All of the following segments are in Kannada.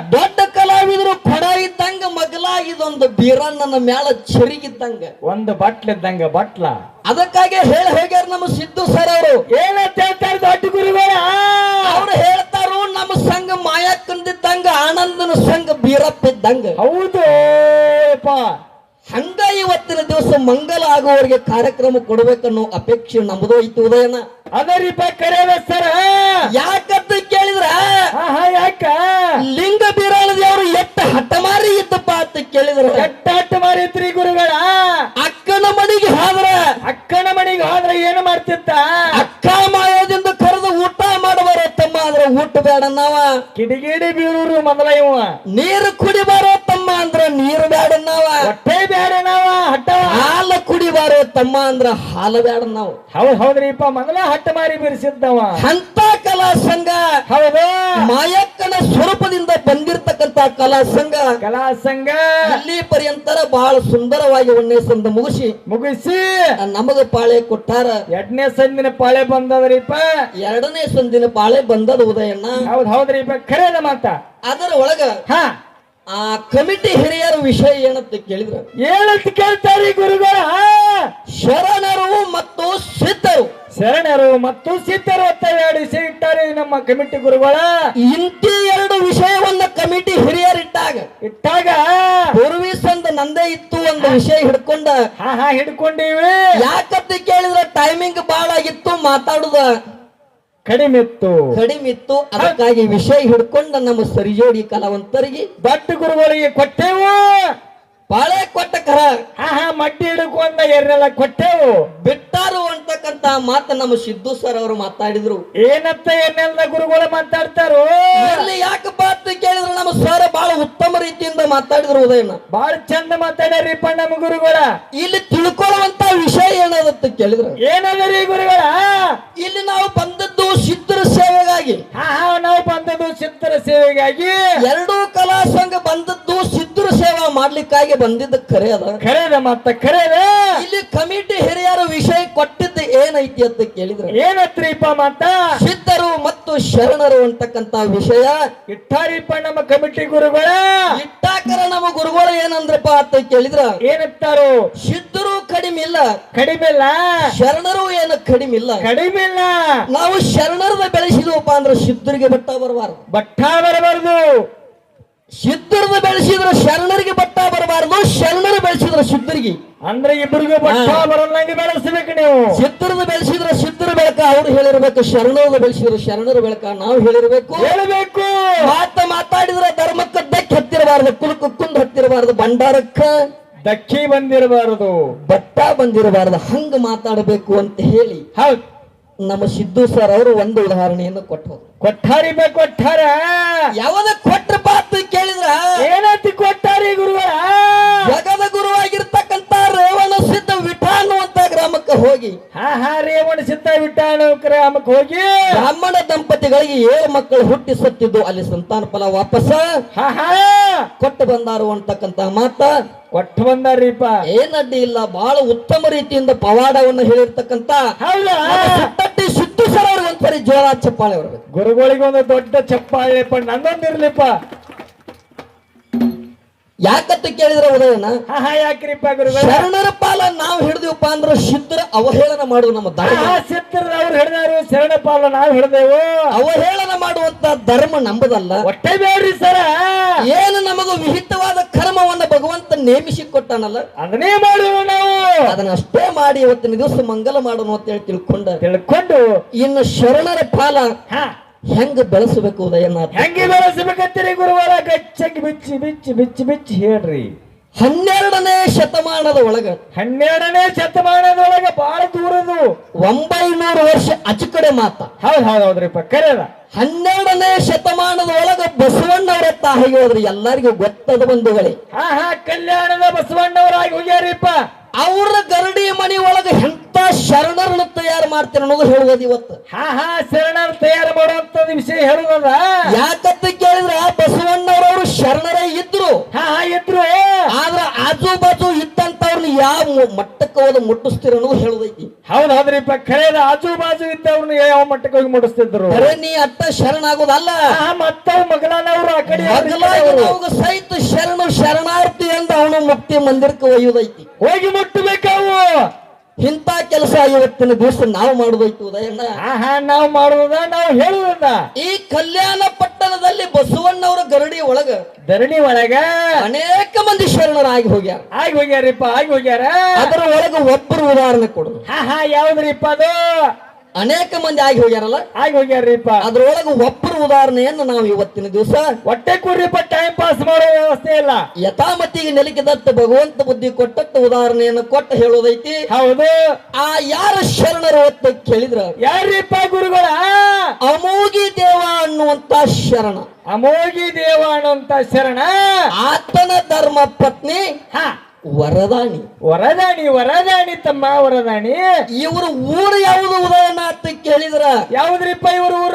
ದೊಡ್ಡ ಕಲಾವಿದರು ಕೊಡ ಇದ್ದಂಗ ಮಗಲ ಇದೊಂದು ಬೀರಣ್ಣನ ಮ್ಯಾಲ ಚರಿಗಿದ್ದಂಗ. ಒಂದು ಬಟ್ಲಿದ್ದಂಗ ಬಟ್ಲ. ಅದಕ್ಕಾಗಿ ಹೇಳಿ ಹೋಗ್ಯಾರ ನಮ್ಮ ಸಿದ್ದು ಸರ್ ಅವರು? ಏನಂತ ಹೇಳ್ತಾರೆ ದೊಡ್ಡ ಗುರುಗಳ? ಅವ್ರು ಹೇಳ್ತಾರು ನಮ್ಮ ಸಂಘ ಮಾಯಕ್ಕಂದಿದ್ದಂಗ ಆನಂದನ ಸಂಘ ಬೀರಪ್ಪಿದ್ದಂಗ. ಹೌದು. ಹಂಗ ಇವತ್ತಿನ ದಿವಸ ಮಂಗಲ ಆಗುವವರಿಗೆ ಕಾರ್ಯಕ್ರಮ ಕೊಡ್ಬೇಕನ್ನೋ ಅಪೇಕ್ಷೆ ನಮ್ದು ಐತಿ ಉದಯನ. ಅದರಿಪ್ಪ ಕರೆಯದ ಸರ್. ಯಾಕಂತ ಕಿಡಿಗೇಡಿ ಬೀರೂರು ಮೊದಲ ಇವ ನೀರು ಅಂದ್ರ ಹಾಲು ಬೇಡ ನಾವು. ಹೌದ್ ಹೌದ್ರಿಪ್ಪ ಮಂಗಲ ಹಟ್ಟ ಮಾರಿ ಬೀರಿಸಿದ್ದವ. ಅಂತ ಕಲಾ ಸಂಘ ಹೌದು. ಮಾಯಕ್ಕನ ಸ್ವರೂಪದಿಂದ ಬಂದಿರತಕ್ಕಂತ ಕಲಾ ಸಂಘ ಕಲಾ ಸಂಘ. ಇಲ್ಲಿ ಪರ್ಯಂತರ ಬಹಳ ಸುಂದರವಾಗಿ ಒಂದೇ ಸಂದ ಮುಗಿಸಿ ಮುಗಿಸಿ. ನಮಗ ಪಾಳೆ ಕೊಟ್ಟಾರ. ಎರಡನೇ ಸಂದಿನ ಪಾಳೆ ಬಂದದ್ರಿಪ್ಪ. ಎರಡನೇ ಸಂದಿನ ಪಾಳೆ ಬಂದದ ಉದಯಣ್ಣ. ಹೌದ್ ಹೌದ್ರಿಪ್ಪ ಖರೇದ ಮಾತ. ಅದರ ಒಳಗ ಹಾ. ಆ ಕಮಿಟಿ ಹಿರಿಯರ ವಿಷಯ ಏನಂತ ಕೇಳಿದ್ರು? ಏನಂತ ಕೇಳ್ತಾರಿ ಗುರುಗಳ? ಶರಣರು ಮತ್ತು ಸಿದ್ಧರು ವಿಷಯ ಇಟ್ಟಾರೆ ನಮ್ಮ ಕಮಿಟಿ ಗುರುಗಳ. ಇಂತಿ ಎರಡು ವಿಷಯವನ್ನ ಕಮಿಟಿ ಹಿರಿಯರ್ ಇಟ್ಟಾಗ ಇಟ್ಟಾಗ ಪೂರ್ವೀಸ್ ಒಂದು ನಂದೇ ಇತ್ತು ಒಂದು ವಿಷಯ ಹಿಡ್ಕೊಂಡ. ಹಾ ಹಾ ಹಿಡ್ಕೊಂಡಿವಿ. ಯಾಕಂತ ಕೇಳಿದ್ರೆ ಟೈಮಿಂಗ್ ಬಾಳ ಆಗಿತ್ತು ಮಾತಾಡುದ ಕಡಿಮೆ ಇತ್ತು. ಕಡಿಮೆ ಇತ್ತು. ಅದಕ್ಕಾಗಿ ವಿಷಯ ಹಿಡ್ಕೊಂಡ ನಮ್ಮ ಸರಿಜೋಡಿ ಕಲಾವಂತರಿಗೆ. ದೊಡ್ಡ ಗುರುಗಳಿಗೆ ಕೊಟ್ಟೆವು. ಬಾಳೆ ಕೊಟ್ಟ ಕರ. ಹಾ ಹಾ ಮಟ್ಟಿ ಹಿಡ್ಕೊಂಡ ಎರಡೆಲ್ಲ ಕೊಟ್ಟೆವು. ಬಿಟ್ಟಾರು ಮಾತ ನಮ್ಮ ಸಿದ್ದು ಸರ್ ಅವರು ಮಾತಾಡಿದ್ರು. ಏನಂತ ಏನೆಲ್ಲ ಗುರುಗಳು ಮಾತಾಡ್ತಾರೋ? ಇಲ್ಲಿ ಯಾಕಪ್ಪ ಅಂತ ಕೇಳಿದ್ರು ನಮ್ಮ ಸರ್ ಬಹಳ ಉತ್ತಮ ರೀತಿಯಿಂದ ಮಾತಾಡಿದ್ರು ಉದಯನ. ಬಹಳ ಚಂದ ಮಾತಾಡ್ಯಾರಿ ನಮ್ಮ ಗುರುಗಳ. ಇಲ್ಲಿ ತಿಳ್ಕೊಳ್ಳುವಂತ ವಿಷಯ ಏನದಂತ ಕೇಳಿದ್ರು? ಏನದರಿ ಗುರುಗಳ? ಇಲ್ಲಿ ನಾವು ಬಂದದ್ದು ಸಿದ್ಧರ ಸೇವೆಗಾಗಿ. ಹಾ ಹಾ ನಾವು ಬಂದದ್ದು ಸಿದ್ಧರ ಸೇವೆಗಾಗಿ. ಎರಡೂ ಕಲಾ ಸಂಘ ಬಂದದ್ದು ಸಿದ್ಧರ ಸೇವಾ ಮಾಡ್ಲಿಕ್ಕಾಗಿ ಬಂದಿದ್ದ ಖರೆ ಅದ. ಖರೇದ ಮತ್ತ ಖರೇದ ಇಲ್ಲಿ ಕಮಿಟಿ ಹಿರಿಯರು ವಿಷಯ ಕೊಟ್ಟಿದ್ದು ಏನೈತಿ ಅಂತ ಕೇಳಿದ್ರು ಏನತ್ರಿಪ್ಪ ಮಾತ? ಸಿದ್ಧರು ಮತ್ತು ಶರಣರು ಅಂತಕ್ಕಂತ ವಿಷಯ. ಇಟ್ಟಾರಿಪ್ಪ ನಮ್ಮ ಕಮಿಟಿ ಗುರುಗಳ. ಇಟ್ಟಾಕರ ನಮ್ಮ ಗುರುಗಳು ಏನಂದ್ರಪ್ಪ ಅಂತ ಕೇಳಿದ್ರ ಏನಂತಾರು ಸಿದ್ಧರು ಕಡಿಮೆ ಇಲ್ಲ. ಕಡಿಮೆ ಇಲ್ಲ? ಶರಣರು ಏನು ಕಡಿಮೆ ಇಲ್ಲ. ಕಡಿಮೆ ಇಲ್ಲ? ನಾವು ಶರಣರದ ಬೆಳೆಸಿದ್ವಪ್ಪ ಅಂದ್ರೆ ಸಿದ್ಧರಿಗೆ ಬಟ್ಟ ಬರಬಾರ್ದು. ಬಟ್ಟ ಬರಬಾರ್ದು. ಸಿದ್ಧರದ ಬೆಳೆಸಿದ್ರೆ ಶರಣರಿಗೆ ಬಟ್ಟ ಬರಬಾರದು ಶರಣರು ಬೆಳೆಸಿದ್ರೆ ಸಿದ್ಧರಿಗೆ ಅಂದ್ರೆ ಇಬ್ಬರಿಗೂ ಬಟ್ಟ. ಬರಲ್ಲಂಗೆ ಬೆಳೆಸಬೇಕು ನೀವು. ಸಿದ್ಧರದ ಬೆಳೆಸಿದ್ರೆ ಸಿದ್ಧರ ಬೆಳಕ ಅವ್ರು ಹೇಳಿರ್ಬೇಕು ಶರಣರು ಬೆಳೆಸಿದ್ರೆ ಶರಣರ ಬೆಳಕ ನಾವು ಹೇಳಿರ್ಬೇಕು. ಹೇಳಬೇಕು. ಮಾತ ಮಾತಾಡಿದ್ರೆ ಧರ್ಮಕ್ಕೆ ದಕ್ಕೆ ಹತ್ತಿರಬಾರದು ಕುಲುಕು ಕುಂದ್ ಹತ್ತಿರಬಾರದು ಭಂಡಾರಕ್ಕ ದಕ್ಕಿ ಬಂದಿರಬಾರದು. ಬಟ್ಟ ಬಂದಿರಬಾರದು ಹಂಗ ಮಾತಾಡಬೇಕು ಅಂತ ಹೇಳಿ. ಹೌದ್. ನಮ್ಮ ಸಿದ್ದು ಸರ್ ಅವರು ಒಂದು ಉದಾಹರಣೆಯನ್ನು ಕೊಟ್ಟು ಕೊಟ್ಟಾರಿ ಬೇ ಕೊಟ್ಟಾರ? ಯಾವದ ಕೊಟ್ರಪ್ಪ ಅಂತ ಕೇಳಿದ್ರ? ಏನಾತಿ ಕೊಟ್ಟಾರಿ ಗುರುಗಳ ಗ್ರಾಮಕ್ಕೆ ಹೋಗಿ. ಹಾ ಹಾ ರೇವಣ ಸಿದ್ಧ ಬಿಟ್ಟಾಣ ಗ್ರಾಮಕ್ಕೆ ಹೋಗಿ. ಬ್ರಾಹ್ಮಣ ದಂಪತಿಗಳಿಗೆ ಏಳು ಮಕ್ಕಳು ಹುಟ್ಟಿ ಸತ್ತಿದ್ದು ಅಲ್ಲಿ ಸಂತಾನ ಫಲ ವಾಪಸ್ ಹಾ ಹಾ ಕೊಟ್ಟು ಬಂದಾರು ಅಂತಕ್ಕಂತ ಮಾತ. ಕೊಟ್ಟು ಬಂದಾರಿಪ್ಪ. ಏನಡ್ಡಿ ಇಲ್ಲ ಬಹಳ ಉತ್ತಮ ರೀತಿಯಿಂದ ಪವಾಡವನ್ನು ಹೇಳಿರ್ತಕ್ಕಂತ ಸಿದ್ದು ಸರ್ ಅವ್ರಿಗೆ ಒಂದ್ಸರಿ ಜೋರ ಚಪ್ಪಾಳೆ ಬರ್ಬೇಕು ಗುರುಗಳಿಗೆ ಒಂದು ದೊಡ್ಡ ಚಪ್ಪಾಳೆ ನಂದೊಂದಿರ್ಲಿಪ್ಪ. ಯಾಕಂತ ಕೇಳಿದ್ರೆ ಉದಯನ? ಯಾಕ್ರಿಪ್ಪ ಗುರುಗಳ? ಶರಣರ ಪಾಲ ನಾವು ಹಿಡಿದಿವಪ್ಪ ಅಂದ್ರೆ ಸಿದ್ಧರ ಅವಹೇಳನ ಮಾಡುವ ನಮ್ಮ ಧರ್ಮ. ಸಿದ್ಧರು ಅವ್ರು ಹಿಡ್ದಾರು ಶರಣ ಪಾಲ ನಾವು ಹಿಡಿದೇವು. ಅವಹೇಳನ ಮಾಡುವಂತ ಧರ್ಮ ನಂಬದಲ್ಲ. ಹೊಟ್ಟೆ ಬೇಡ್ರಿ ಸರ. ಏನು ನಮಗ ವಿಹಿತವಾದ ಕರ್ಮವನ್ನ ಭಗವಂತ ನೇಮಿಸಿ ಕೊಟ್ಟನಲ್ಲ ಅದನ್ನೇ ಮಾಡುವ ನಾವು. ಅದನ್ನ ಅಷ್ಟೇ ಮಾಡಿ ಇವತ್ತಿನ ದಿವಸ ಮಂಗಲ ಮಾಡೋಣ ಅಂತ ಹೇಳಿ ತಿಳ್ಕೊಂಡ. ತಿಳ್ಕೊಂಡು ಇನ್ನು ಶರಣರ ಪಾಲ ಹಾ. ಹೆಂಗ ಬೆಳೆಸಬೇಕು ಉದಯನಾಥ ಹೆಂಗೆ ಬೆಳೆಸಬೇಕಂತೀರಿ ಗುರುವಾರ? ಗಚ್ಚಾಗಿ ಬಿಚ್ಚಿ ಬಿಚ್ಚಿ ಬಿಚ್ಚಿ ಬಿಚ್ಚಿ ಹೇಳ್ರಿ. ಹನ್ನೆರಡನೇ ಶತಮಾನದ ಒಳಗ ಹನ್ನೆರಡನೇ ಶತಮಾನದೊಳಗೆ ಬಹಳ ದೂರದು ಒಂಬೈನೂರು ವರ್ಷ ಅಚಕಡೆ ಮಾತ. ಹೌದ್ ಹೌದ್ ಹೌದ್ರಿಪ್ಪ ಕರೆಯದ ಹನ್ನೆರಡನೇ ಶತಮಾನದ ಒಳಗ ಬಸವಣ್ಣವರ ತಾಯಿ ಹೋದ್ರಿ ಎಲ್ಲರಿಗೂ ಗೊತ್ತದ ಬಂಧುಗಳೇ. ಹಾ ಹಾ ಕಲ್ಯಾಣದ ಬಸವಣ್ಣವರಾಗಿ ಹೋಗ್ಯಾರಿಪ್ಪ. ಅವ್ರ ಗರಡಿ ಮನಿ ಒಳಗ ಎಂತ ಶರಣರನ್ನ ತಯಾರು ಮಾಡ್ತೀರ ಅನ್ನೋದು ಹೇಳುವುದು ಇವತ್ತು. ಹಾ ಹಾ ಶರಣರ್ ತಯಾರು ಮಾಡುವಂತ ವಿಷಯ ಹೇಳುದ ಯಾಕಂತ ಕೇಳಿದ್ರ ಬಸವಣ್ಣವರವರು ಶರಣರೇ ಇದ್ರು. ಹಾ ಹಾ ಇದ್ರು. ಆದ್ರ ಆಜು ಬಾಜು ಇದ್ದಂತವ್ರನ್ನ ಯಾವ ಮಟ್ಟಕ್ಕೆ ಹೋದ ಮುಟ್ಟಿಸ್ತೀರ ಅನ್ನೋದು ಹೇಳುದೈತಿ. ಹೌದ್ ಹೌದ್ರಿಪ್ಪ ಖರೇದ ಆಜು ಬಾಜು ಇದ್ದವ್ರನ್ನ ಯಾವ ಮಟ್ಟಕ್ಕೆ ಹೋಗಿ ಮುಟ್ಟಿಸ್ತಿದ್ರು ನೀ ಅತ್ತ ಶರಣ ಆಗೋದಲ್ಲ ಮತ್ತವ್ ಮಗಳನವ್ರು ಆ ಕಡೆ. ಸಹಿತ ಶರಣು ಅವನು ಮುಕ್ತಿ ಮಂದಿರಕ್ಕೆ ಒಯ್ಯುದೈತಿ. ಹೋಗಿ ಮುಟ್ಟಬೇಕಾವು. ಇಂಥ ಕೆಲಸ ಇವತ್ತಿನ ದಿವಸ ನಾವು ಮಾಡುದೈತಿ ಉದಯಣ್ಣ. ಆಹಾ ನಾವು ಮಾಡುವುದ ನಾವು ಹೇಳುವುದ ಈ ಕಲ್ಯಾಣ ಪಟ್ಟಣದಲ್ಲಿ ಬಸವಣ್ಣವರ ಗರಡಿ ಒಳಗ ಧರಣಿ ಒಳಗ ಅನೇಕ ಮಂದಿ ಶರಣರಾಗಿ ಹೋಗ್ಯಾರ. ಆಗಿ ಹೋಗ್ಯಾರಿಪ್ಪ ಆಗಿ ಹೋಗ್ಯಾರ. ಅದರ ಒಳಗ ಒಬ್ಬರು ಉದಾಹರಣೆ ಕೊಡು. ಹಾ ಹಾ ಯಾವ್ದ್ರಿಪ್ಪ ಅದು? ಅನೇಕ ಮಂದಿ ಆಗಿ ಹೋಗ್ಯಾರಲ್ಲ? ಆಗಿ ಹೋಗ್ಯಾರಿಪ್ಪ ಅದ್ರೊಳಗೆ ಒಬ್ಬರ ಉದಾಹರಣೆಯನ್ನು ನಾವು ಇವತ್ತಿನ ದಿವಸ ಹೊಟ್ಟೆ ಕೊಡ್ರಿಪ್ಪ ಟೈಮ್ ಪಾಸ್ ಮಾಡೋ ವ್ಯವಸ್ಥೆ ಇಲ್ಲ. ಯಥಾಮತಿಗೆ ನೆಲಕಿದತ್ತ ಭಗವಂತ ಬುದ್ಧಿ ಕೊಟ್ಟತ್ತ ಉದಾಹರಣೆಯನ್ನು ಕೊಟ್ಟು ಹೇಳೋದೈತಿ. ಹೌದು. ಆ ಯಾರ ಶರಣರು ಅಂತ ಕೇಳಿದ್ರ? ಯಾರಿಪ್ಪ ಗುರುಗಳ? ಅಮೋಗಿ ದೇವ ಅನ್ನುವಂತ ಶರಣ. ಅಮೋಗಿ ದೇವ ಅನ್ನುವಂತ ಶರಣ. ಆತನ ಧರ್ಮ ಪತ್ನಿ ಹಾ. ವರದಾಣಿ. ವರದಾಣಿ ವರದಾಣಿ ತಮ್ಮ ವರದಾಣಿ. ಇವ್ರ ಊರು ಯಾವುದು ಉದಾಹರಣೆ ಅಂತ ಕೇಳಿದ್ರ? ಯಾವ್ದ್ರಿಪ್ಪ ಇವ್ರ ಊರ?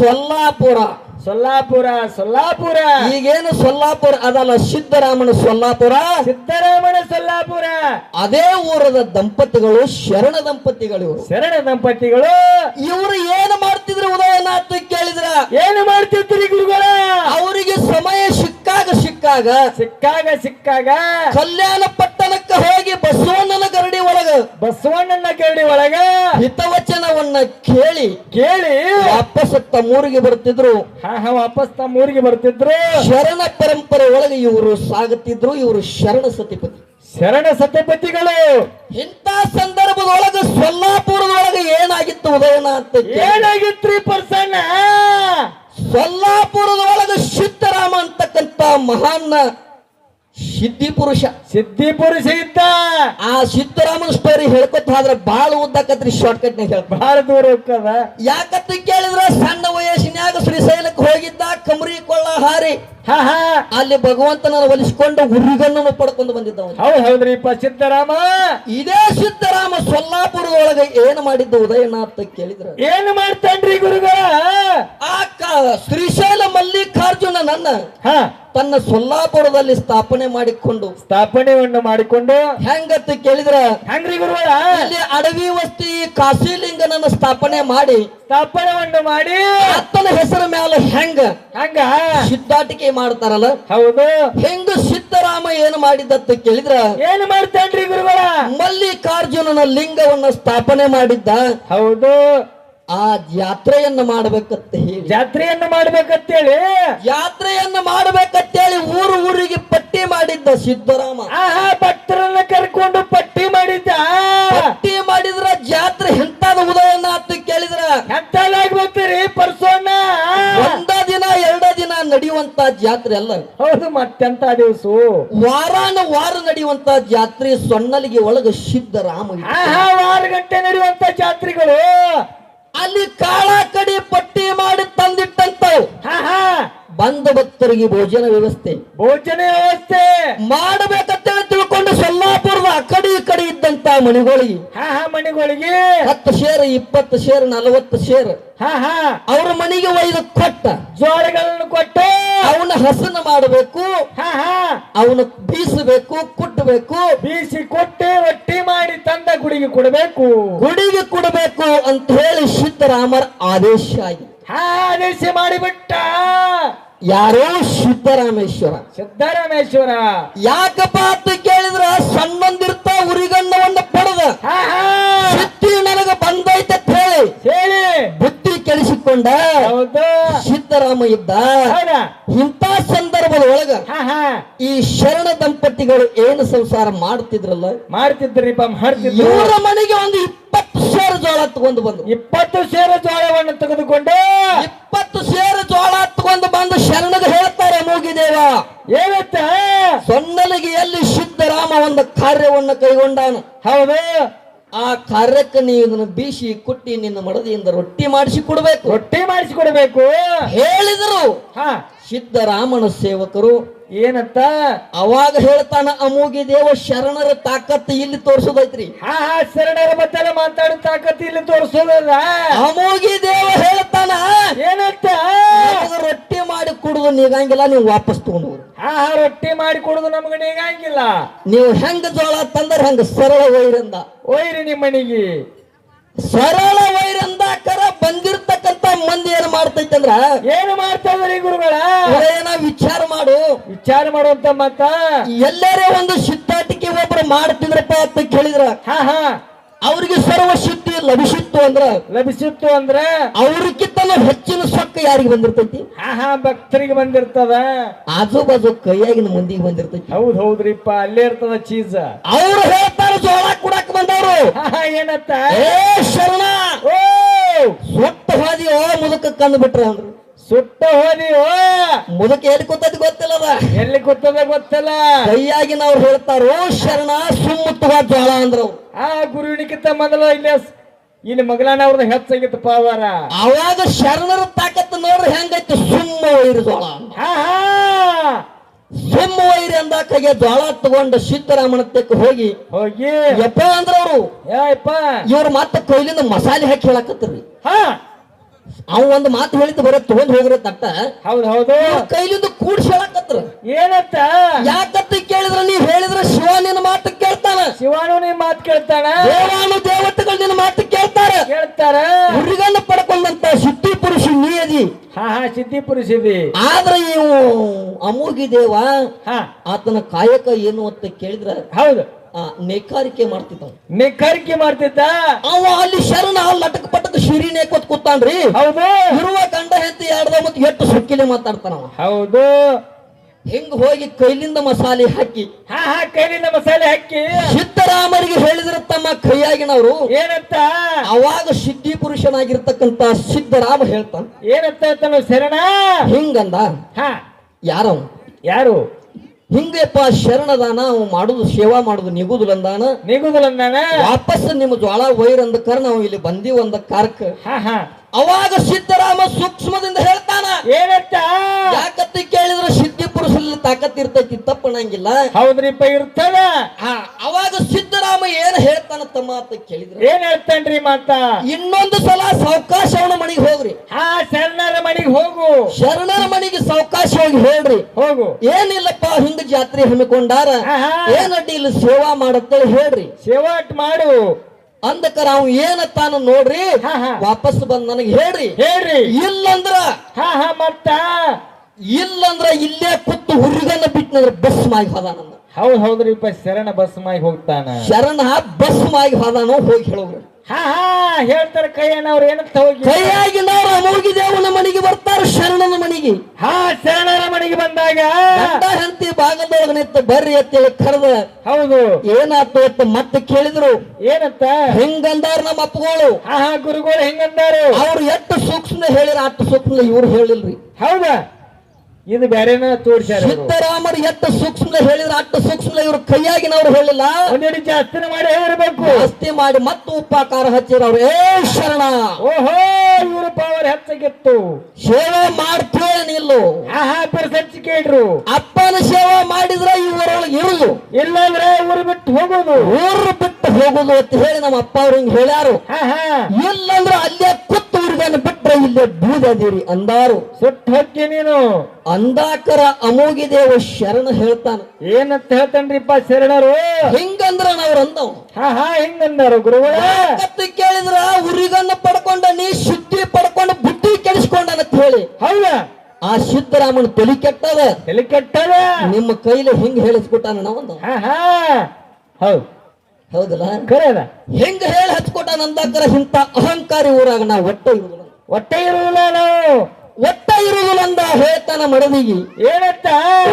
ಸೊಲ್ಲಾಪುರ. ಸೊಲ್ಲಾಪುರ ಸೊಲ್ಲಾಪುರ. ಈಗೇನು ಸೊಲ್ಲಾಪುರ? ಅದಲ್ಲ ಸಿದ್ದರಾಮನ ಸೊಲ್ಲಾಪುರ. ಸಿದ್ದರಾಮನ ಸೊಲ್ಲಾಪುರ. ಅದೇ ಊರದ ದಂಪತಿಗಳು ಶರಣ ದಂಪತಿಗಳು ಶರಣ ದಂಪತಿಗಳು. ಇವರು ಏನು ಮಾಡ್ತಿದ್ರು ಉದಯನಾಥ್ ಕೇಳಿದ್ರ? ಏನು ಮಾಡ್ತಿದ್ರಿ ಗುರುಗಳ? ಅವರಿಗೆ ಸಮಯ ಸಿಕ್ಕಾಗ ಸಿಕ್ಕಾಗ ಸಿಕ್ಕಾಗ ಸಿಕ್ಕಾಗ ಕಲ್ಯಾಣ ಪಟ್ಟಣಕ್ಕೆ ಹೋಗಿ ಬಸವಣ್ಣನ ಗರಡಿ ಒಳಗ ಬಸವಣ್ಣನ ಕರಡಿ ಒಳಗ ಹಿತವಚನವನ್ನ ಕೇಳಿ ಕೇಳಿ ವಾಪಸ್ ತಮ್ಮೂರಿಗೆ ಬರ್ತಿದ್ರು. ಹಾ ಹಾ ವಾಪಸ್ ತಮ್ಮೂರಿಗೆ ಬರ್ತಿದ್ರು. ಶರಣ ಪರಂಪರೆ ಒಳಗೆ ಇವರು ಸಾಗುತ್ತಿದ್ರು ಇವರು ಶರಣ ಸತಿಪತಿ. ಶರಣ ಸತಿಪತಿಗಳು. ಇಂಥ ಸಂದರ್ಭದೊಳಗೆ ಸೊಲ್ಲಾಪುರದೊಳಗೆ ಏನಾಗಿತ್ತು ಉದಯನ ಅಂತ ಏನಾಗಿತ್ತು ಏನಾಗಿತ್ರಿ ಪರ್ಸನ್ನ ಸೊಲ್ಲಾಪುರದೊಳಗೆ ಸಿದ್ದರಾಮ ಅಂತಕ್ಕಂತ ಮಹಾನ್ ಸಿದ್ಧಿ ಪುರುಷ. ಸಿದ್ಧಿ ಪುರುಷ ಇದ್ದ. ಆ ಸಿದ್ದರಾಮನ ಸ್ಟೋರಿ ಹೇಳ್ಕೊತ ಆದ್ರೆ ಬಾಳ ಉದ್ದಕತ್ರಿ ಶಾರ್ಟ್ ಕಟ್ ನಾಗ ಬಹಳ ದೂರ ಹೋಗ್ತದ. ಯಾಕಂತ ಕೇಳಿದ್ರ ಸಣ್ಣ ವಯಸ್ಸಿನ್ಯಾಗ ಶ್ರೀಶೈಲಕ್ಕೆ ಹೋಗಿದ್ದ ಕಮರಿ ಕೊಳ್ಳ ಹಾರಿ ಹಾ ಹಾ. ಅಲ್ಲಿ ಭಗವಂತನ ಒಲಿಸಿಕೊಂಡು ಹುರಿಗಣ್ಣನ್ನು ಪಡ್ಕೊಂಡು ಬಂದಿದ್ದವ ಹೌದು ಹೌದ್ರಿಪ್ಪ ಸಿದ್ದರಾಮ. ಇದೇ ಸಿದ್ದರಾಮ ಸೊಲ್ಲಾಪುರದೊಳಗೆ ಏನು ಮಾಡಿದ್ದ ಉದಯನ ಅಂತ ಕೇಳಿದ್ರ? ಏನು ಮಾಡ್ತಾನ್ರಿ ಗುರುಗಳ? ಆ ಶ್ರೀಶೈಲ ಮಲ್ಲಿಕಾರ್ಜುನ ನನ್ನ ಹಾ. ತನ್ನ ಸೊಲ್ಲಾಪುರದಲ್ಲಿ ಸ್ಥಾಪನೆ ಮಾಡಿಕೊಂಡು ಸ್ಥಾಪನೆಯನ್ನು ಮಾಡಿಕೊಂಡು ಹೆಂಗತ್ತ ಕೇಳಿದ್ರ? ಹೆಂಗ್ರಿ ಗುರುಗಳ? ಅಲ್ಲಿ ಅಡವಿ ವಸ್ತಿ ಕಾಶಿಲಿಂಗನನ್ನು ಸ್ಥಾಪನೆ ಮಾಡಿ ಸ್ಥಾಪನೆಯನ್ನು ಮಾಡಿ. ಆತನ ಹೆಸರ ಮೇಲೆ ಹೆಂಗ? ಹಂಗ? ಸಿದ್ಧಾಟಿಕೆ ಮಾಡ್ತಾರಲ್ಲ? ಹೌದು. ಹೆಂಗ ಸಿದ್ದರಾಮ ಏನು ಮಾಡಿದ್ದತ್ತ ಕೇಳಿದ್ರ? ಏನು ಮಾಡ್ತೇನ್ರಿ ಗುರುಗಳ? ಮಲ್ಲಿಕಾರ್ಜುನನ ಲಿಂಗವನ್ನ ಸ್ಥಾಪನೆ ಮಾಡಿದ್ದ. ಹೌದು. ಆ ಜಾತ್ರೆಯನ್ನು ಮಾಡ್ಬೇಕಂತ ಹೇಳಿ. ಜಾತ್ರೆಯನ್ನು ಮಾಡ್ಬೇಕಂತೇಳಿ ಜಾತ್ರೆಯನ್ನು ಮಾಡ್ಬೇಕಂತೇಳಿ ಊರು ಊರಿಗೆ ಪಟ್ಟಿ ಮಾಡಿದ್ದ ಸಿದ್ದರಾಮ. ಆ ಭಕ್ತರನ್ನ ಕರ್ಕೊಂಡು ಪಟ್ಟಿ ಮಾಡಿದ್ದ? ಪಟ್ಟಿ ನಡೆಯುವಂತ ಜಾತ್ರೆ ಅಲ್ಲ ಹೌದು ಮತ್ತೆಂತ ದಿವಸ? ವಾರಾನ ವಾರ ನಡೆಯುವಂತ ಜಾತ್ರೆ ಸೊಣ್ಣಲಿಗೆ ಒಳಗ ಸಿದ್ದರಾಮ ರಾಮ ಆಹಾ ವಾರ ಗಂಟೆ ನಡೆಯುವಂತ ಜಾತ್ರೆಗಳು? ಅಲ್ಲಿ ಕಾಳ ಕಡಿ ಪಟ್ಟಿ ಮಾಡಿ ತಂದಿಟ್ಟಂತ ಬಂದ ಭಕ್ತರಿಗೆ ಭೋಜನ ವ್ಯವಸ್ಥೆ. ಭೋಜನ ವ್ಯವಸ್ಥೆ. ಮಾಡಬೇಕಂತೇಳಿ ಮಣಿಗಳಿಗೆ ಹಾ ಹಾ ಮಣಿಗೋಳಿಗೆ. ಹತ್ತು ಶೇರ್ ಇಪ್ಪತ್ತು ಶೇರ್ ನಲವತ್ತು ಶೇರ್. ಹಾ ಹಾ. ಅವ್ರ ಮನೆಗೆ ಒಯ್ದು ಕೊಟ್ಟ. ಜೋಳಗಳನ್ನು ಕೊಟ್ಟು. ಅವನ ಹಸನ ಮಾಡಬೇಕು. ಹಾ ಹಾ. ಅವನ ಬೀಸಬೇಕು ಕುಟ್ಟಬೇಕು ಬೀಸಿ ಕೊಟ್ಟೆ ರೊಟ್ಟಿ ಮಾಡಿ ತಂದ ಗುಡಿಗೆ ಕೊಡಬೇಕು. ಗುಡಿಗೆ ಕೊಡಬೇಕು ಅಂತ ಹೇಳಿ ಸಿದ್ದರಾಮರ್ ಆದೇಶ ಆಗಿ ಹಾ ಆದೇಶ ಮಾಡಿಬಿಟ್ಟ. ಯಾರೋ ಸಿದ್ದರಾಮೇಶ್ವರ. ಸಿದ್ದರಾಮೇಶ್ವರ. ಯಾಕಪ್ಪ ಅಂತ ಕೇಳಿದ್ರ ಸಣ್ಣಂದಿರ್ತ ಉರಿಗಣ್ಣವನ್ನ ಪಡೆದ. ಸಿದ್ಧಿ ನನಗ ಬಂದೈತೆ ಅಂತ ಹೇಳಿ. ಹೇಳಿ. ಬುದ್ಧಿ ಕೆಡಿಸಿಕೊಂಡ. ಸಿದ್ದರಾಮ ಇದ್ದ. ಇಂಥ ಸಂದರ್ಭದ ಒಳಗ ಈ ಶರಣ ದಂಪತಿಗಳು ಏನು ಸಂಸಾರ ಮಾಡ್ತಿದ್ರಲ್ಲ? ಮಾಡ್ತಿದ್ರಿ ಮಾಡ್ತಿದ್ರು. ಇವರ ಮನೆಗೆ ಒಂದು ಇಪ್ಪತ್ತು ಸೇರು ಜೋಳ ತಗೊಂಡು ಬಂದ್ರು. ಇಪ್ಪತ್ತು ಸೇರು ಜೋಳವನ್ನು ತೆಗೆದುಕೊಂಡು ಇಪ್ಪತ್ತು ಸೇರು ಜೋಳ ತಗೊಂಡು ಬಂದು ಶರಣಗ ಹೇಳ್ತಾರೆ ಮೂಗಿದೇವ ಏನತ್ತ? ಸೊನ್ನಲಿಗೆಯಲ್ಲಿ ಸಿದ್ದರಾಮ ಒಂದು ಕಾರ್ಯವನ್ನು ಕೈಗೊಂಡಾನು ಹೌದು. ಆ ಕಾರ್ಯಕ್ಕೆ ನೀನು ಇದನ್ನ ಬೀಸಿ ಕುಟ್ಟಿ ನಿನ್ನ ಮಡದಿಯಿಂದ ರೊಟ್ಟಿ ಮಾಡಿಸಿ ಕೊಡ್ಬೇಕು ರೊಟ್ಟಿ ಮಾಡಿಸಿಕೊಡ್ಬೇಕು. ಹೇಳಿದರು. ಹಾ. ಸಿದ್ದರಾಮನ ಸೇವಕರು ಏನತ್ತ? ಅವಾಗ ಹೇಳ್ತಾನ ಅಮೋಗಿ ದೇವ ಶರಣರ ತಾಕತ್ತು ಇಲ್ಲಿ ತೋರಿಸೋದೈತ್ರಿ. ಹಾ ಹಾ ಶರಣರ ಮತ್ತೆಲ್ಲ ಮಾತಾಡೋ ತಾಕತ್ತು ಇಲ್ಲಿ ತೋರಿಸೋದಲ್ಲ? ಅಮೋಗಿ ದೇವ ಹೇಳ್ತಾನ ಏನಂತ? ನಮಗ ರೊಟ್ಟಿ ಮಾಡಿ ಕುಡಿದು ನೀಗಂಗಿಲ್ಲ ನೀವು ವಾಪಸ್ ತಗೊಂಡು. ಹಾ ಹಾ ರೊಟ್ಟಿ ಮಾಡಿ ಕುಡಿದು ನಮ್ಗೆ ನೀಗಂಗಿಲ್ಲ. ನೀವು ಹೆಂಗ ಜೋಳ ತಂದ್ರೆ ಹೆಂಗ ಸರಳ ವೈರಂದ ವೈರಿ ನಿಮ್ಮ ಮನೆಗೆ ಸರಳ ವೈರಂದ ಕರ ಏನ್ ಮಾಡ್ತೈತೆ ಅಂದ್ರ ಏನು ಮಾಡ್ತಾವ್ರಿ ಗುರುಗಳ? ಏನ ವಿಚಾರ ಮಾಡು. ವಿಚಾರ ಮಾಡುವಂತ ಮತ್ತ ಎಲ್ಲರೇ ಒಂದು ಶುದ್ಧಾಟಿಕೆ ಒಬ್ರು ಮಾಡ್ತಿದ್ರಪ್ಪ ಅಂತ ಕೇಳಿದ್ರ. ಹಾ ಹಾ. ಅವ್ರಿಗೆ ಸರ್ವ ಶುದ್ಧಿ ಲಭಿಸಿತ್ತು ಅಂದ್ರ? ಲಭಿಸಿತ್ತು ಅಂದ್ರ? ಅವ್ರಿಗಿಂತಲೂ ಹೆಚ್ಚಿನ ಸೊಕ್ಕ ಯಾರಿಗೆ ಬಂದಿರ್ತೈತಿ? ಹಾ ಹಾ ಭಕ್ತರಿಗೆ ಬಂದಿರ್ತದ. ಆಜು ಬಾಜು ಕೈಯಾಗಿನ ಮಂದಿಗೆ ಬಂದಿರ್ತೈತಿ. ಹೌದ್ ಹೌದ್ರಿಪ್ಪ ಅಲ್ಲೇ ಇರ್ತದ ಚೀಸ್. ಅವ್ರು ಹೇಳ್ತಾರ ಜೋಳ ಕುಡಕ್ ಬಂದವರು. ಹಾ ಹಾ ಏನತ್ತ? ಏ ಶರಣ ಸೊಟ್ಟ ಹೋದಿ ಓ ಮುದುಕ ಕಂದು ಬಿಟ್ರ ಅಂದ್ರು ಸುಟ್ಟ ಹೋದಿಯೋ? ಮುದುಕ ಎಲ್ಲಿ ಕೂತೈತಿ ಗೊತ್ತಿಲ್ಲದ ಎಲ್ಲಿ ಕೂತದ ಗೊತ್ತಿಲ್ಲ? ಕೈಯಾಗಿನ ಅವ್ರು ಹೇಳ್ತಾರೋ ಶರಣ ಸುಮ್ಮುತ್ತುವ ಜ್ವಾಳ ಅಂದ್ರು ಆ ಗುರುವಿನಿಗಿಂತ ಮೊದಲು ಇಲ್ಲಿ ಇನ್ ಇಲ್ಲಿ ಮಗಲಾನ ಅವ್ರದ್ದು ಹೆಚ್ಚಾಗಿತ್ತು ಪಾವಾರ. ಅವಾಗ ಶರಣರ ತಾಕತ್ತು ನೋಡ್ರಿ ಹೆಂಗೈತಿ ಸುಮ್ಮ ವೈರಿ ಜೋಳ ಹಾ ಹಾ ಸುಮ್ಮ ವೈರಿ ಅಂದಾಕಾಗೆ ಜೋಳ ತಗೊಂಡು ಸಿದ್ದರಾಮನ ತೆಕ್ಕ ಹೋಗಿ ಹೋಗಿ. ಯಪ್ಪ ಅಂದ್ರ ಅವರು ಯಪ್ಪ? ಇವ್ರು ಮತ್ತೆ ಕೊಯ್ಲಿಂದ ಮಸಾಲೆ ಹಾಕಿ ಹೇಳಕತ್ತರಿ. ಹಾ. ಅವ ಒಂದ್ ಮಾತು ಹೇಳಿದ್ದು ಬರೋ ತಗೊಂಡ್ ಹೋಗ್ರಿ ತಟ್ಟ. ಹೌದೌದು ಹೌದು. ಕೈಲಿಂದ ಕೂಡ್ಸಿ ಹೇಳಕತ್ರ ಏನತ್ತ ಯಾಕತ್ತ ಕೇಳಿದ್ರ? ನೀವ್ ಹೇಳಿದ್ರ ಶಿವ ನಿನ್ ಮಾತು ಕೇಳ್ತಾನ. ಶಿವಾನು ನಿನ್ ಮಾತು ಕೇಳ್ತಾನ? ದೇವಾನು ದೇವತೆಗಳು ನಿನ್ನ ಮಾತು ಕೇಳ್ತಾರ. ಕೇಳ್ತಾರ? ಹುಡುಗನ್ನ ಪಡ್ಕೊಂಡಂತ ಸಿದ್ಧಿ ಪುರುಷ ನೀ ಅದಿ. ಹಾ ಹಾ ಸಿದ್ಧಿ ಪುರುಷಿದಿ ಆದ್ರ ಇವು ಅಮೋಗಿ ದೇವ ಹಾ. ಆತನ ಕಾಯಕ ಏನು ಅಂತ ಕೇಳಿದ್ರ? ಹೌದು. ನೇಕಾರಿಕೆ ಮಾಡ್ತಿದ್ದ ನೇಕಾರಿಕೆ ಮಾಡ್ತಿದ್ದ? ಅವ ಅಲ್ಲಿ ಶರಣ ಲಟಕ್ ಪಟಕ್ ಕೊತ್ ಕೂತಾನ್ರಿ. ಹೌದು. ಇರುವ ಗಂಡ ಹೆತ್ತಿ ಎರಡ ಮತ್ತೆ ಎಷ್ಟು ಸುಕ್ಕಿಲೆ ಮಾತಾಡ್ತಾನವ ಹೌದು. ಹಿಂಗ್ ಹೋಗಿ ಕೈಲಿಂದ ಮಸಾಲೆ ಹಾಕಿ. ಹಾ ಹಾ ಕೈಲಿಂದ ಮಸಾಲೆ ಹಾಕಿ. ಸಿದ್ದರಾಮರಿಗೆ ಹೇಳಿದ್ರು ತಮ್ಮ ಕೈಯಾಗಿನವರು. ಏನಂತ? ಅವಾಗ ಸಿದ್ಧಿ ಪುರುಷನಾಗಿರ್ತಕ್ಕಂತ ಸಿದ್ದರಾಮ ಹೇಳ್ತಾನ. ಏನಂತ ಶರಣ? ಹಿಂಗಂದ. ಹಾ. ಯಾರವ? ಯಾರು? ಹಿಂಗಪ್ಪ ಶರಣದಾನ ಅವ್ ಮಾಡುದು ಸೇವಾ ಮಾಡುದು ನಿಗುದು ಅಂದಾನ ನಿಗುದಿಲ್ಲ ನಾನ ವಾಪಸ್ ನಿಮ್ಮ ಜ್ವಾಳ ವೈರ್ ಅಂದ ಕರ್ನ ನಾವು ಇಲ್ಲಿ ಬಂದಿ ಒಂದ ಕಾರ್ಕ. ಅವಾಗ ಸಿದ್ದರಾಮ ಸೂಕ್ಷ್ಮದಿಂದ ಹೇಳ್ತಾನ. ಯಾಕತ್ತಿ ಯಾಕತ್ತ ಕೇಳಿದ್ರೆ ಸಿದ್ಧಿ ಪುರುಷಲ್ಲಿ ತಾಕತ್ ಇರ್ತೈತಿ ತಪ್ಪಣಂಗಿಲ್ಲ. ಹೌದ್ರಿಪ್ಪ ಇರ್ತದ. ಹಾ ಅವಾಗ ಸಿದ್ದರಾಮ ಏನ್ ಹೇಳ್ತಾನ ತಮ್ಮ ಅಂತ ಕೇಳಿದ್ರೆ. ಏನ್ ಹೇಳ್ತಾನ್ರಿ ಮಾತ? ಇನ್ನೊಂದು ಸಲ ಸಾವಕಾಶ ಅವನ ಮನೆಗೆ ಹೋಗ್ರಿ. ಹಾ ಶರಣರ ಮನೆಗೆ ಹೋಗು. ಶರಣರ ಮನೆಗೆ ಸಾವಕಾಶ ಹೋಗಿ ಹೇಳ್ರಿ. ಹೋಗು. ಏನಿಲ್ಲಪ್ಪ ಹಿಂಗ ಜಾತ್ರೆ ಹಮ್ಮಿಕೊಂಡಾರ? ಏನ್ ಏನಡ್ಡಿ ಇಲ್ಲಿ ಸೇವಾ ಮಾಡತ್ತೇಳಿ ಹೇಳ್ರಿ. ಸೇವಾಟ್ ಮಾಡು. ಅಂದಕ ನಾವು ಏನತ್ತಾನ ನೋಡ್ರಿ ಹಾ, ಹಾ. ವಾಪಸ್ ಬಂದ್ ನನಗೆ ಹೇಳ್ರಿ. ಹೇಳ್ರಿ. ಇಲ್ಲಂದ್ರ ಹಾ ಹಾ ಮತ್ತ. ಇಲ್ಲಂದ್ರ ಇಲ್ಲೇ ಕುತ್ತು ಹುರಿಗನ್ನ ಬಿಟ್ಟನಂದ್ರ ಬಸ್ ಮಾಗಿ ಹೋದಾನ ಹೌದ್ ಹೌದ್ರಿಪ್ಪ ಶರಣ ಬಸ್ ಮಾಗಿ ಹೋಗ್ತಾನ. ಶರಣ ಬಸ್ ಮಾಗಿ ಹೋದಾನೋ ಹೋಗಿ ಹೇಳೋಗ್ರಿ ಹಾ ಹಾ ಹೇಳ್ತಾರ ಕೈಯಣ್ಣವ್ರು ಏನಂತ ಹೋಗಿ? ಕೈಯಾಗಿ ನಾವು ಅಮೋಗಿದೇವನ ಮನೆಗೆ ಬರ್ತಾರ ಶರಣನ ಮನೆಗೆ. ಹಾ ಶರಣರ ಮನೆಗೆ ಬಂದಾಗ? ಗಂಡ ಹೆಂಡತಿ ಭಾಗದೊಳಗ ನಿಂತ ಬರ್ರಿ ಅಂತೇಳಿ ಕರೆದ. ಹೌದು. ಏನಾತು ಅಂತ ಮತ್ತೆ ಕೇಳಿದ್ರು. ಏನಂತ? ಹಿಂಗಂದಾರ ನಮ್ಮ ಅಪ್ಪಗಳು. ಹಾ ಹಾ ಗುರುಗಳು ಹೆಂಗಂದಾರು. ಅವ್ರು ಎಷ್ಟು ಸೂಕ್ಷ್ಮ ಹೇಳಿರ ಅಷ್ಟು ಸೂಕ್ಷ್ಮ ಇವ್ರು ಹೇಳಿಲ್ರಿ. ಹೌದಾ? ಇದು ಬೇರೆನ ತೋರ್ಸ್ಯಾರ ಇವ್ರು. ಸಿದ್ದರಾಮರು ಎತ್ತ ಸೂಕ್ಷ್ಮ ಹೇಳಿದ್ರ ಅಟ್ಟ ಸೂಕ್ಷ್ಮ ಇವ್ರು ಕೈಯಾಗಿ ನಾವು ಹೇಳಿಲ್ಲ ಒಂದೆರಡು ಜಾಸ್ತಿ ಮಾಡಿ ಹೇಳಿರ್ಬೇಕು ಜಾಸ್ತಿ ಮಾಡಿ ಮತ್ತು ಉಪ್ಪಾಕಾರ ಹಚ್ಚಿರ ಅವ್ರು ಏ ಶರಣ! ಓಹೋ ಇವ್ರ ಪವರ್ ಹೆಚ್ಚಾಗಿತ್ತು. ಸೇವೆ ಮಾಡ್ತೇವೆ ನಿಲ್ಲು ಹಾ ಹಾ ಪರ್ಸೆಂಟ್ ಕೇಳ್ರು. ಅಪ್ಪನ ಸೇವೆ ಮಾಡಿದ್ರೆ ಇವರೊಳಗೆ ಇರುದು. ಇಲ್ಲಾಂದ್ರೆ ಊರು ಬಿಟ್ಟು ಹೋಗೋದು. ಊರು ಬಿಟ್ಟು ಹೋಗುದು ಅಂತ ಹೇಳಿ ನಮ್ಮ ಅಪ್ಪ ಅವ್ರು ಹಿಂಗ್ ಹೇಳ್ಯಾರು. ಇಲ್ಲಂದ್ರ ಅಲ್ಲೇ ಕುತ್ತು ಊರಿಗನ್ನ ಬಿಟ್ರೆ ಇಲ್ಲೇ ಬೂದದಿರಿ ಅಂದಾರು. ಸುಟ್ಟು ಹಕ್ಕಿ ನೀನು. ಅಂದಾಕರ ಅಮೋಗಿದೇವ ಶರಣ ಹೇಳ್ತಾನ. ಏನಂತ ಹೇಳ್ತಾನ್ರಿಪ್ಪ ಶರಣರು? ಹಿಂಗಂದ್ರ ನಾವ್ರ ಅಂದವ್. ಹಾ ಹಾ ಹಿಂಗಂದಾರು ಗುರುಗಳ. ಕೇಳಿದ್ರ ಉರಿಗನ್ನ ಪಡ್ಕೊಂಡ ನೀ ಶುದ್ಧಿ ಪಡ್ಕೊಂಡ ಬುದ್ಧಿ ಕೆಡಿಸ್ಕೊಂಡ ಅಂತ ಹೇಳಿ. ಹೌದಾ? ಆ ಸಿದ್ದರಾಮನ ತಲೆ ಕೆಟ್ಟದ. ತಲೆ ಕೆಟ್ಟದ? ನಿಮ್ಮ ಕೈಲಿ ಹಿಂಗ್ ಹೇಳಿಸ್ಕೊಟ್ಟಾನ ನಾವಂದ. ಹಾ ಹಾ. ಹೌದು. ಹೌದಲ್ಲ? ಕರೆಯದ? ಹೆಂಗ ಹೇಳಿ ಹಚ್ಕೊಟ್ಟ ನಂದಾಕರ ಇಂತ ಅಹಂಕಾರಿ ಊರಾಗ ನಾವು ಒಟ್ಟೆ ಇರುವುದಿಲ್ಲ. ಹೊಟ್ಟೆ ಇರುವುದಿಲ್ಲ ನಾವು. ಒಟ್ಟ ಇರುದಿಲ್ಲ ಅಂದ ಹೇಳ್ತಾನ ಮಡದಿಗಿ. ಏನತ್ತ?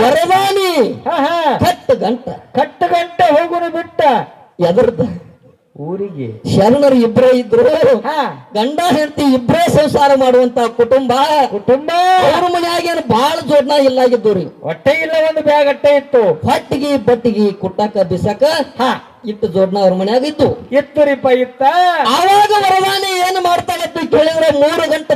ವರದಾನಿ ಕಟ್ಟ ಗಂಟ. ಕಟ್ಟ ಗಂಟ ಹೋಗುನು ಬಿಟ್ಟ. ಎದರ್ದ. ಊರಿಗೆ. ಶರಣರು ಇಬ್ರೇ ಇದ್ರು. ಹಾ. ಗಂಡ ಹೆಂಡತಿ ಇಬ್ರೇ ಸಂಸಾರ ಮಾಡುವಂತ ಕುಟುಂಬ. ಕುಟುಂಬ. ಅವ್ರ ಮನೆಯಾಗ ಏನು ಬಹಳ ಜೋಡ್ನ ಇಲ್ಲಾಗಿದ್ದು ರೀ ಹೊಟ್ಟೆ ಇಲ್ಲ ಒಂದು ಬ್ಯಾಗ್ ಅಟ್ಟೆ ಇತ್ತು. ಹೊಟ್ಟಿಗೆ ಬಟ್ಟಿಗೆ ಕುಟ್ಟಕ ಬಿಸಾಕ. ಹಾ. ಇಟ್ಟು ಜೋಡ್ನ ಅವ್ರ ಮನ್ಯಾಗ ಇತ್ತು. ಇತ್ತು ರೀಪ ಇತ್ತ. ಆವಾಗ ವರದಾನಿ ಏನ್ ಮಾಡ್ತಾಗತ್ತೆ ಕೇಳಿದ್ರೆ ಮೂರು ಗಂಟೆ